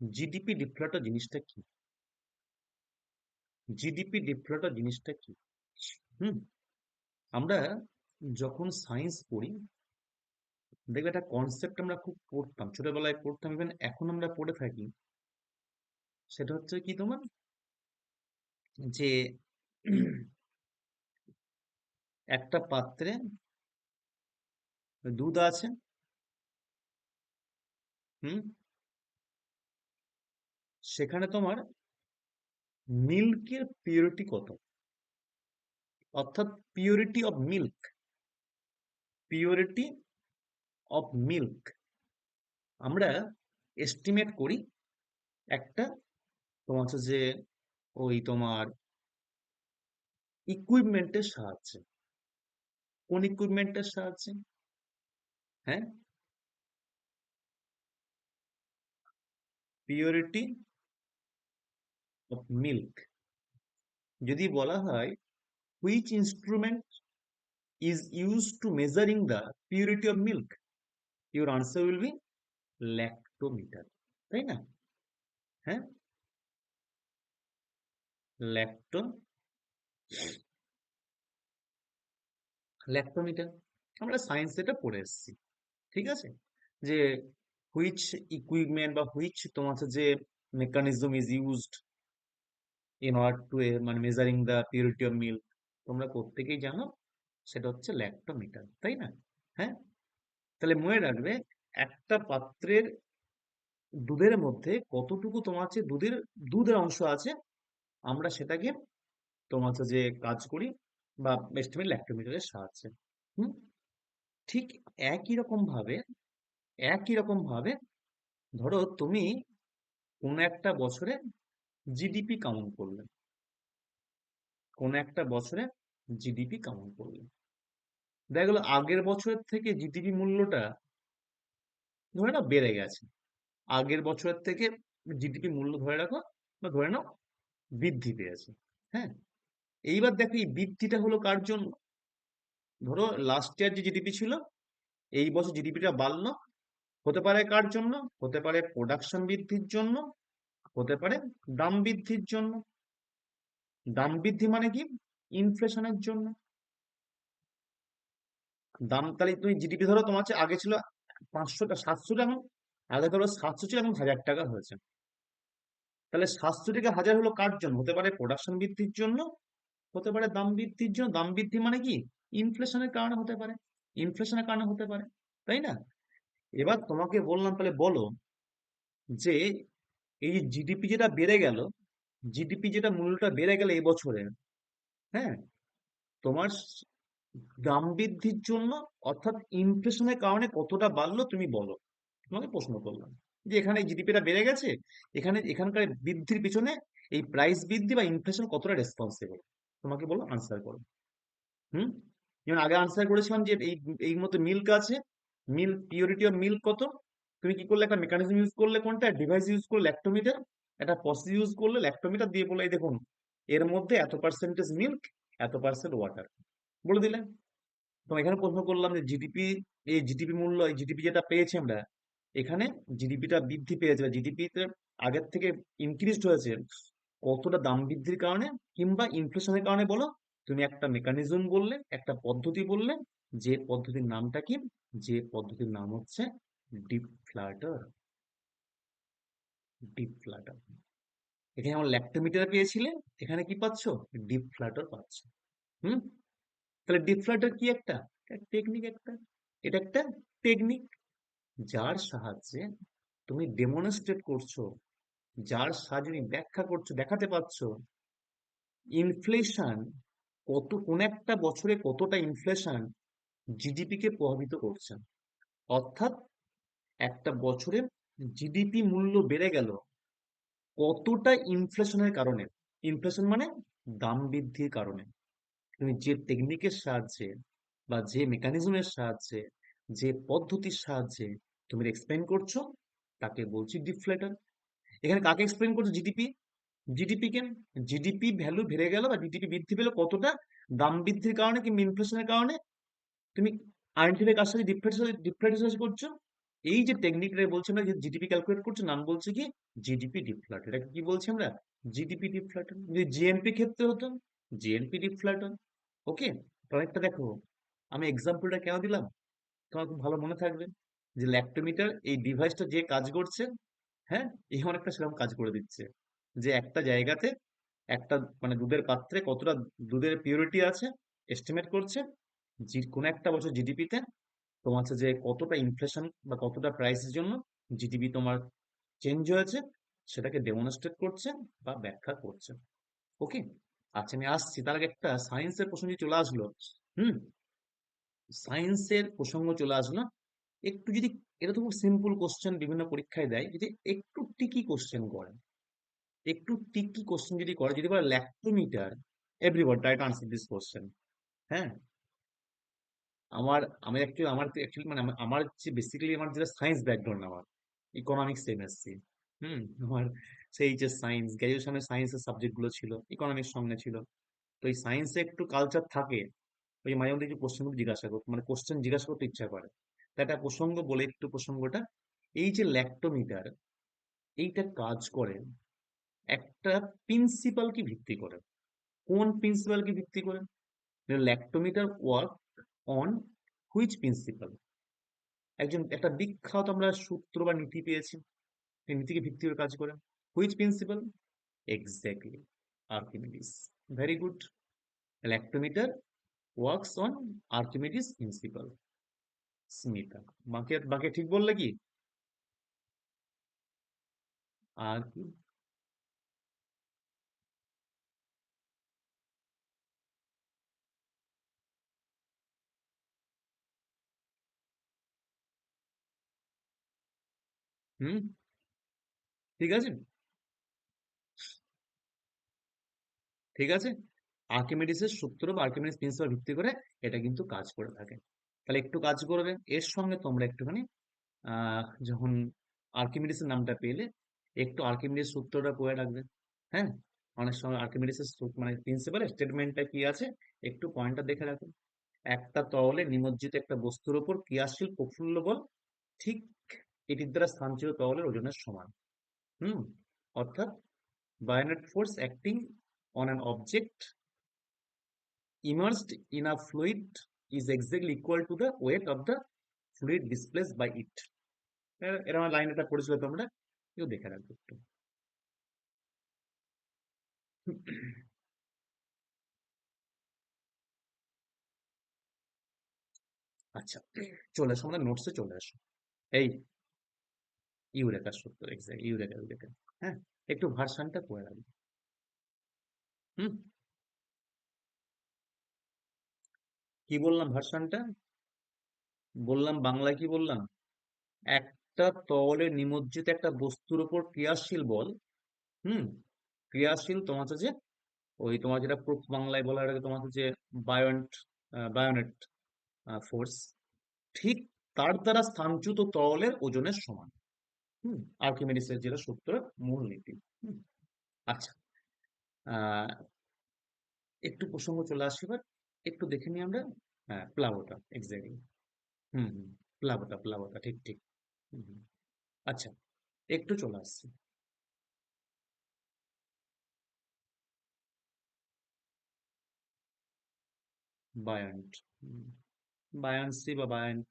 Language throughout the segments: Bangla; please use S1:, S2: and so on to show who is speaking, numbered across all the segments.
S1: জিডিপি ডিফ্লেটর জিনিসটা কি? জিডিপি ডিফ্লেটর জিনিসটা কি? হুম, আমরা যখন সায়েন্স পড়ি, দেখবে একটা কনসেপ্ট আমরা খুব পড়তাম, ছোটবেলায় পড়তাম ইভেন এখন আমরা পড়ে থাকি, সেটা হচ্ছে কি তোমার? যে একটা পাত্রে দুধ আছে, হুম সেখানে তোমার মিল্কের পিওরিটি কত? অর্থাৎ purity of milk purity of milk আমরা এস্টিমেট করি একটা তোমার হচ্ছে যে ওই তোমার ইকুইপমেন্টের সাহায্যে। কোন ইকুইপমেন্টের সাহায্যে? হ্যাঁ? পিওরিটি অফ মিল্ক যদি বলা হয় which instrument is use to measuring the purity of milk your answer will be lactometer তাই না? হ্যাঁ? Lacto, lactometer. আমরা সায়েন্স এটা পড়ে এসেছি, ঠিক আছে? যে হুইচ ইকুইপমেন্ট বা হুইচ তোমার যে mechanism is used in order to মানে measuring the purity of milk তোমরা প্রত্যেকেই জানো, সেটা হচ্ছে ল্যাক্টোমিটার তাই না? হ্যাঁ? তাহলে মনে রাখবে, একটা পাত্রের দুধের মধ্যে কতটুকু তোমার হচ্ছে দুধের দুধের অংশ আছে, আমরা সেটাকে তোমার হচ্ছে যে কাজ করি বা এস্টিমেট ল্যাক্টোমিটারের সাহায্যে। হুম? ঠিক একই রকম ভাবে, একই রকম ভাবে, ধরো তুমি কোন একটা বছরে জিডিপি কাউন্ট করলে কোন একটা বছরে জিডিপি কাউন্ট করলে দেখা গেল আগের বছরের থেকে জিডিপি মূল্যটা ধরে নাও বেড়ে গেছে। আগের বছরের থেকে জিডিপি মূল্য ধরে রাখো বা ধরে নাও বৃদ্ধি পেয়েছে। হ্যাঁ? এইবার দেখো এই বৃদ্ধিটা হলো কার জন্য? ধরো লাস্ট ইয়ার যে জিডিপি ছিল, এই বছর জিডিপিটা বাড়লো। হতে পারে কার জন্য? হতে পারে প্রোডাকশন বৃদ্ধির জন্য। হতে পারে দাম বৃদ্ধির জন্য। দাম বৃদ্ধি মানে কি? ইনফ্লেশনের জন্য। দাম তাহলে তুমি জিডিপি ধরো তোমার আগে ছিল পাঁচশো সাতশো টাকা আগে ধরো সাতশো ছিল, এখন হাজার টাকা হয়েছে। তাহলে সাতশো থেকে হাজার হলো কার জন্য? হতে পারে প্রোডাকশন বৃদ্ধির জন্য, হতে পারে দাম বৃদ্ধির জন্য। দাম বৃদ্ধি মানে কি? ইনফ্লেশনের কারণে হতে পারে। ইনফ্লেশনের কারণে হতে পারে, তাই না? এবার তোমাকে বললাম তাহলে বলো যে এই যে জিডিপি যেটা বেড়ে গেল জিডিপি যেটা মূল্যটা বেড়ে গেল এই বছরে হ্যাঁ? তোমার দাম বৃদ্ধির জন্য অর্থাৎ ইনফ্লেশনের কারণে কতটা বাড়লো তুমি বলো। তোমাকে প্রশ্ন করলাম। যে এখানে জিডিপিটা বেড়ে গেছে, এখানে, এখানকার বৃদ্ধির পিছনে এই প্রাইস বৃদ্ধি বা ইনফ্লেশন কতটা রেসপন্সিবল তোমাকে বলো আনসার করো। হুম? যেমন আগে আনসার করেছিলাম যে এই এই মতো মিল্ক আছে মিল্ক পিওরিটি অফ মিল্ক কত? তুমি কি করলে? একটা মেকানিজম ইউজ করলে কোনটা? ডিভাইস ইউজ করলে ল্যাক্টোমিটার একটা প্রসেস ইউজ করলে ল্যাক্টোমিটার দিয়ে বলে দেখুন, এর মধ্যে এত পার্সেন্টেজ মিল্ক এত পার্সেন্ট ওয়াটার বলে দিলেন তো এখানে প্রশ্ন করলাম যে জিডিপি এই জিডিপি মূল্য, এই জিডিপি যেটা পেয়েছি আমরা, এখানে জিডিপিটা বৃদ্ধি পেয়েছে জিডিপিতে আগের থেকে ইনক্রিজড হয়েছে, কতটা দাম বৃদ্ধির কারণে কিংবা ইনফ্লেশনের কারণে বলো? তুমি একটা মেকানিজম বললে, একটা পদ্ধতি বললে, যে পদ্ধতির নামটা কি? যে পদ্ধতির নাম হচ্ছে ডিফ্লাটার ডিফ্লাটার এখানে আমার ল্যাক্টোমিটার পেয়েছিলে? এখানে কি পাচ্ছ? ডিফ্লাটার পাচ্ছ। হুম? তাহলে ডিপ ডিফ্লাটার কি একটা? টেকনিক একটা। এটা একটা টেকনিক যার সাহায্যে তুমি ডেমনস্ট্রেট করছ, যার সাহায্যে তুমি ব্যাখ্যা করছ, দেখাতে পারছ ইনফ্লেশন কত, কোন একটা বছরে কতটা ইনফ্লেশন জিডিপি কে প্রভাবিত করছে। অর্থাৎ একটা বছরে জিডিপি মূল্য বেড়ে গেল কতটা ইনফ্লেশনের কারণে? ইনফ্লেশন মানে দাম বৃদ্ধির কারণে। তুমি যে টেকনিকের সাহায্যে বা যে মেকানিজমের সাহায্যে, যে পদ্ধতির সাহায্যে তুমি এক্সপ্লেন করছ, তাকে বলছি ডিফ্লেটার এখানে কাকে এক্সপ্লেন করছ? জিডিপি জিডিপি কে? জিডিপি ভ্যালু বেড়ে গেল বা জিডিপি বৃদ্ধি পেল কতটা? দাম বৃদ্ধির কারণে কিংবা ইনফ্লেশনের কারণে? তুমি আইডেন্টিফাই কার সাথে ডিফ্লেটের সাথে সাথে করছ? এই যে টেকনিকটা বলছি আমরা জিডিপি ক্যালকুলেট করছে, নাম বলছে কি? জিডিপি ডিফ্ল্যাটর এটা কি বলছি আমরা? জিডিপি ডিফ্ল্যাটর যদি জিএনপি ক্ষেত্রে হতো জিএনপি ডিফ্ল্যাটর ওকে একটা দেখো, আমি এক্সাম্পলটা কেন দিলাম? তোমার খুব ভালো মনে থাকবে যে ল্যাক্টোমিটার এই ডিভাইসটা যে কাজ করছে হ্যাঁ? এই অনেকটা সেরকম কাজ করে দিচ্ছে। যে একটা জায়গাতে একটা মানে দুধের পাত্রে কতটা দুধের পিউরিটি আছে এস্টিমেট করছে কোনো একটা বছর জিডিপিতে তোমার হচ্ছে যে কতটা ইনফ্লেশন বা কতটা প্রাইসের জন্য জিডিপি তোমার চেঞ্জ হয়েছে, সেটাকে ডেমনস্ট্রেট করছে বা ব্যাখ্যা করছে। ওকে আচ্ছা আমি আসছি। তার আগে একটা সায়েন্সের প্রসঙ্গ চলে আসলো। হুম? সায়েন্সের প্রসঙ্গ চলে আসলো। একটু যদি এটা তো খুব সিম্পল কোশ্চেন বিভিন্ন পরীক্ষায় দেয়, যদি একটু টিকি কোশ্চেন করে, একটু টিকি কোশ্চেন যদি করে, যদি বলে lactometer everybody try to answer this question হ্যাঁ? আমার, আমি অ্যাকচুয়ালি আমার অ্যাকচুয়ালি মানে আমার- যে বেসিক্যালি আমার যেটা সায়েন্স ব্যাকগ্রাউন্ড আমার ইকোনমিক্স এমএসসি হুম? আমার সেই যে সায়েন্স গ্র্যাজুয়েশনে সায়েন্সের সাবজেক্টগুলো ছিল ইকোনমিক্স সঙ্গে ছিল। তো এই সায়েন্সে একটু কালচার থাকে, ওই মাঝে মধ্যে কিছু কোশ্চেন জিজ্ঞাসা করতে মানে কোশ্চেন জিজ্ঞাসা করতে ইচ্ছা করে। তা একটা প্রসঙ্গ বলে একটু প্রসঙ্গটা। এই যে ল্যাক্টোমিটার, এইটা কাজ করে একটা প্রিন্সিপালকে ভিত্তি করে। কোন প্রিন্সিপালকে ভিত্তি করে? Lactometer work on which principle একজন, একটা বিখ্যাত আমরা সূত্র বা নীতি পেয়েছি। এই নীতিকে ভিত্তি করে কাজ করে। Which principle exactly Archimedes very good lactometer works on Archimedes principle Smita বাকি বাকি ঠিক বললে কি? আর কি? হুম, ঠিক আছে। ঠিক আছে? আর্কিমিডিসের সূত্র বা আর্কিমিডিস প্রিন্সিপাল ভিত্তি করে এটা কিন্তু কাজ করে থাকে। তাহলে একটু কাজ করবে। এর সঙ্গে তোমরা একটুখানি যখন আর্কিমিডিসের নামটা পেলে, একটু আর্কিমিডিস সূত্রটা পড়ে রাখবে। হ্যাঁ? অনেক সময় আর্কিমিডিসের মানে প্রিন্সিপালের স্টেটমেন্টটা কি আছে, একটু পয়েন্টটা দেখে রাখো। একটা তরলে নিমজ্জিত একটা বস্তুর উপর ক্রিয়াশীল প্রফুল্ল বল ঠিক এটির দ্বারা স্থানচ্যুত তরলের ওজনের সমান। হুম? অর্থাৎ buoyant force acting on an object immersed in a fluid is exactly equal to the of the fluid displaced by it এ- এরকম লাইন এটা পড়েছিল তোমরা? কেউ দেখে রাখবে একটু। আচ্ছা চলে আসো, আমাদের নোটসে চলে আসো। এই ইউরেকার সূত্র এক্সাক্ট ইউরেকা ইউরেকা। হ্যাঁ একটু ভার্সানটা পড়ে রাখবে। হুম? কি বললাম ভার্সানটা? বললাম, বাংলায় কি বললাম? একটা তরলে নিমজ্জিত একটা বস্তুর উপর ক্রিয়াশীল বল, হুম? ক্রিয়াশীল তোমার হচ্ছে যে, ওই তোমার যেটা প্রুফ বাংলায় বলা হয়, তোমার হচ্ছে যে, বায়োন্ট বায়োনেট ফোর্স ঠিক তার দ্বারা স্থানচ্যুত তরলের ওজনের সমান। হুম, আর্কিমিডিসের যেটা সূত্র মূল নীতি হুম আচ্ছা একটু প্রসঙ্গ চলে আসি এবার একটু দেখে নিই আমরা। হ্যাঁ প্লাবটা এক্স্যাক্টলি হুম হুম, প্লাবটা প্লাবটা, ঠিক ঠিক। আচ্ছা একটু চলে আসছি। বায়ান্ট বায়ান্সি বা বায়ান্ট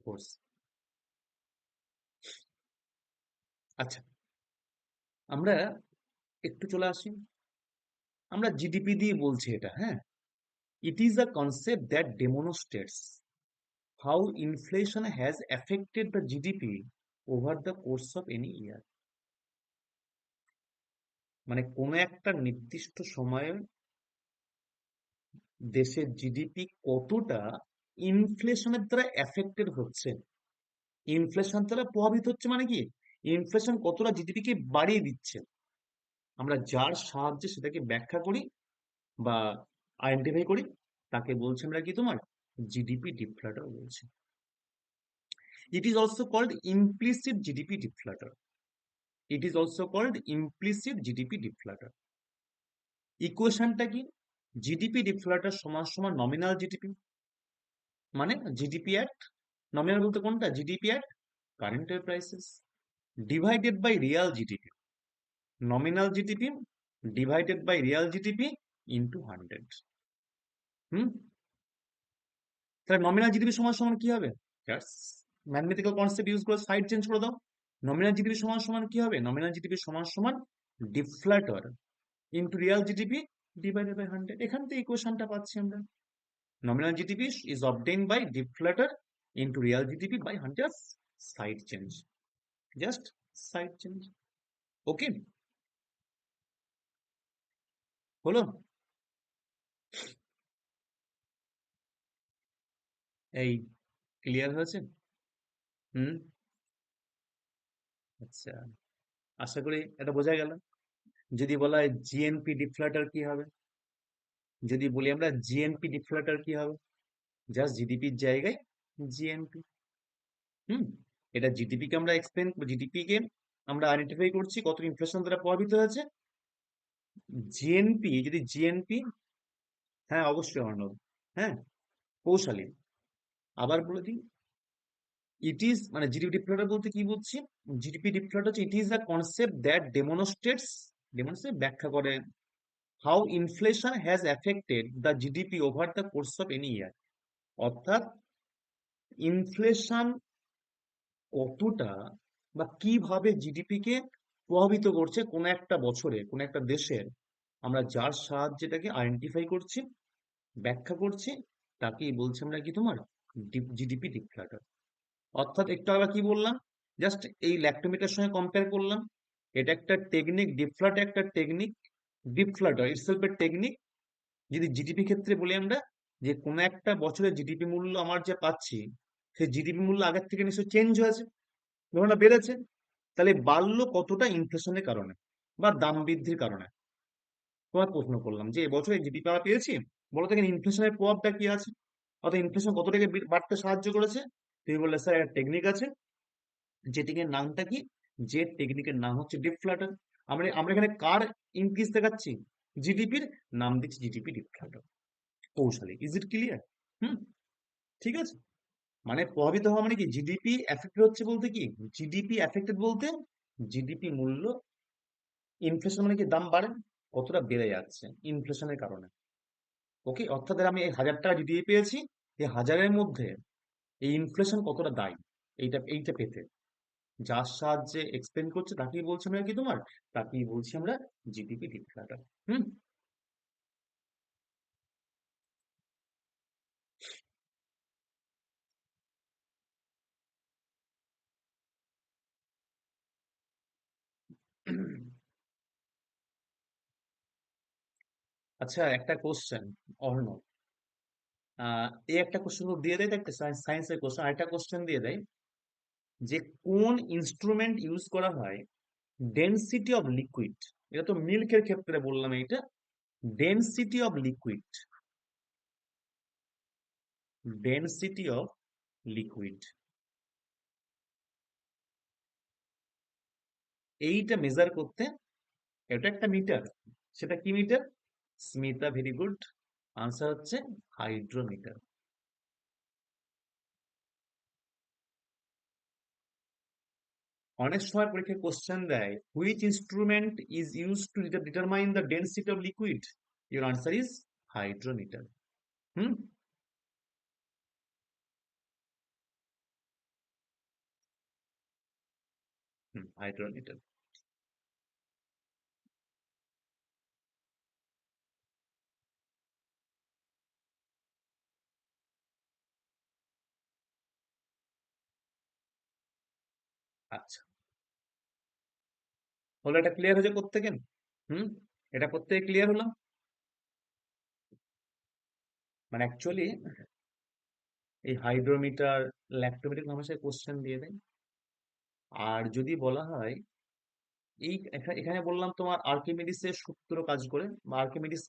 S1: ফোর্স আচ্ছা। আমরা একটু চলে আসি। আমরা জিডিপি দিয়ে বলছি এটা হ্যাঁ? It is a concept that demonstrates how inflation has affected the GDP over the course of any year মানে কোনো একটা নির্দিষ্ট সময়ে দেশের জিডিপি কতটা ইনফ্লেশনের দ্বারা অ্যাফেক্টেড হচ্ছে? ইনফ্লেশন দ্বারা প্রভাবিত হচ্ছে মানে কি? ইনফ্লেশন কতটা জিডিপিকে বাড়িয়ে দিচ্ছে? আমরা যার সাহায্যে সেটাকে ব্যাখ্যা করি বা আইডেন্টিফাই করি, তাকে বলছি আমরা কি তোমার? জিডিপি ডিফ্লেটর বলছি। It is also called implicit GDP deflator it is also called implicit GDP deflator ইকুয়েশনটা কি? জিডিপি ডিফ্লেটর সমান সমান নমিনাল জিডিপি মানে জিডিপি অ্যাট নমিনাল বলতে কোনটা? GDP at year prices divided by real GDP. Nominal GDP divided by real GDP into 100. হুম তাহলে নমিনাল জিডিপি সমান সমান কি হবে ম্যাথমেটিক্যাল কনসেপ্ট ইউজ করে সাইড চেঞ্জ করে দাও নমিনাল জিডিপি সমান সমান কি হবে নমিনাল জিডিপি সমান সমান deflator into real GDP divided by hundred এখান থেকে ইকুয়েশনটা পাচ্ছি আমরা nominal GDP is obtained by deflator into real GDP by 100 side change. Just side change. Okay. হলো এই ক্লিয়ার হয়েছে? হুম? আচ্ছা। আশা করি এটা বোঝা গেল। যদি বলা হয় জিএনপি ডিফ্ল্যাটার কি হবে? যদি বলি আমরা জিএনপি ডিফ্ল্যাটার কি হবে? জাস্ট জিডিপির জায়গায় জিএনপি হুম? এটা জিডিপি কে আমরা এক্সপ্লেন জিডিপি কে আমরা আইডেন্টিফাই করছি, কত ইনফ্লেশন দ্বারা প্রভাবিত হয়েছে। জিএনপি যদি জিএনপি হ্যাঁ অবশ্যই অর্ণব হ্যাঁ কৌশালী। আবার বলে দিই ইট ইজ মানে জিডিপি ডিফ্লেটার বলতে কি বলছি জিডিপি ডিফ্লেটার হচ্ছে it is the concept that demonstrates demonstrate ব্যাখ্যা করে how inflation has affected the GDP over the course of any year অর্থাৎ ইনফ্লেশন কতটা বা কীভাবে জিডিপি কে প্রভাবিত করছে কোন একটা বছরে, কোন একটা দেশের আমরা যার সাহায্যে এটাকে আইডেন্টিফাই করছি, ব্যাখ্যা করছি, তাকেই বলছি আমরা কি তোমার জিডিপি ডিফ্ল্যাটার অর্থাৎ একটু আগে কি বললাম? জাস্ট এই ল্যাক্টোমিটার সঙ্গে কম্পেয়ার করলাম। এটা একটা টেকনিক ডিফ্লাট একটা টেকনিক ডিফ্লাটার ইটসেলফ এর টেকনিক যদি জিডিপি ক্ষেত্রে বলি আমরা, যে কোন একটা বছরের জিডিপি মূল্য আমার যে পাচ্ছি সেই জিডিপি মূল্য আগের থেকে নিশ্চয়ই চেঞ্জ হয়েছে। ধরুন বেড়েছে। তাহলে বাড়লো কতটা ইনফ্লেশনের কারণে বা দাম বৃদ্ধির কারণে? তোমার প্রশ্ন করলাম যে এবছর জিডিপি আমরা পেয়েছি? বলো দেখেন ইনফ্লেশনের প্রভাবটা কি আছে? অর্থাৎ ইনফ্লেশন কত টাকা বাড়তে সাহায্য করেছে? তুমি বললে, স্যার, একটা টেকনিক আছে। যে টেকনিকের নামটা কি? যে টেকনিকের নাম হচ্ছে ডিফ্ল্যাটার আমরা আমরা এখানে কার ইনক্রিজ দেখাচ্ছি? জিডিপির নাম দিচ্ছি জিডিপি ডিফ্ল্যাটার কৌশলী। Is it clear hmm? ঠিক আছে? মানে প্রভাবিত হওয়া মানে কি? জিডিপি এফেক্টেড হচ্ছে বলতে কি? জিডিপি এফেক্টেড বলতে জিডিপি মূল্য ইনফ্লেশন মানে কি? দাম বাড়ে, কতটা বেড়ে যাচ্ছে ইনফ্লেশনের কারণে। ওকে অর্থাৎ আমি এই হাজার টাকা জিডিপি পেয়েছি, এই হাজারের মধ্যে এই ইনফ্লেশন কতটা দায়ী? এইটা এইটা পেতে। যার সাহায্যে এক্সপ্লেন করছে, তাকেই বলছি আমরা কি তোমার? তাকেই বলছি আমরা জিডিপি ডিফ্ল্যাটার হুম? আচ্ছা একটা কোশ্চেন অর্ণব। আহ এই একটা কোশ্চেন দিয়ে দেয় একটা সায়েন্সের কোশ্চেন আরেকটা কোশ্চেন দিয়ে দেয়, যে কোন ইনস্ট্রুমেন্ট ইউজ করা হয় ডেন্সিটি অফ লিকুইড এটা তো মিল্কের ক্ষেত্রে বললাম এইটা density of liquid density of liquid এইটা মেজার করতে এটা একটা মিটার সেটা কি meter Smita very good answer হচ্ছে হাইড্রোমিটার অনেক সময় পরীক্ষায় কোশ্চেন দেয় which instrument is use to determine the density of liquid your answer is hydrometer hmm hydrometer আচ্ছা। হলো এটা ক্লিয়ার হয়েছে প্রত্যেকের? হুম? এটা প্রত্যেকে ক্লিয়ার হলো? মানে অ্যাকচুয়ালি এই হাইড্রোমিটার ল্যাক্টোমিটার ভাষায় কোশ্চেন দিয়ে দেয়। আর যদি বলা হয়, এই এখানে বললাম তোমার আর্কিমিডিসের সূত্র কাজ করে বা আর্কিমিডিস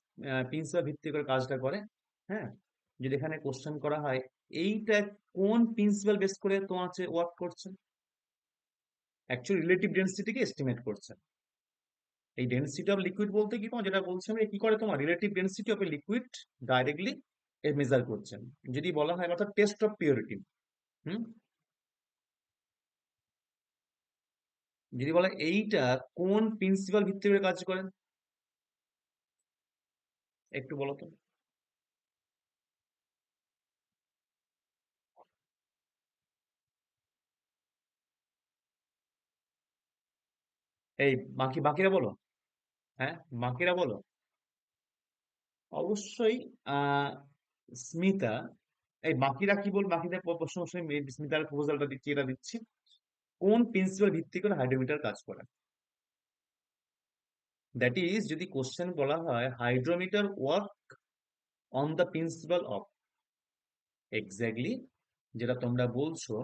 S1: প্রিন্সিপাল ভিত্তি করে কাজটা করে হ্যাঁ? যদি এখানে কোশ্চেন করা হয়, এইটা কোন প্রিন্সিপাল বেস করে তোমার হচ্ছে ওয়ার্ক করছে? অ্যাকচুয়ালি রিলেটিভ ডেন্সিটিকে এস্টিমেট করছে। এই ডেন্সিটি অফ লিকুইড বলতে কি তোমার? যেটা বলছি আমরা কি করে তোমার? Relative density of a liquid directly measure করছেন যদি বলা হয় অর্থাৎ টেস্ট অফ পিওরিটি হুম? যদি বলে এইটা কোন প্রিন্সিপাল ভিত্তি করে কাজ করে? একটু বলো তো। এই বাকি, বাকিরা বলো। হ্যাঁ বাকিরা বলো। অবশ্যই স্মিতা, এই বাকিরা কি বল, বাকিদের প্রশ্ন স্মিতার প্রপোজালটা দিচ্ছি, এটা দিচ্ছি। কোন প্রিন্সিপাল ভিত্তি করে হাইড্রোমিটার কাজ করে? দ্যাট ইজ যদি কোশ্চেন বলা হয় hydrometer work on the principle of exactly যেটা তোমরা বলছো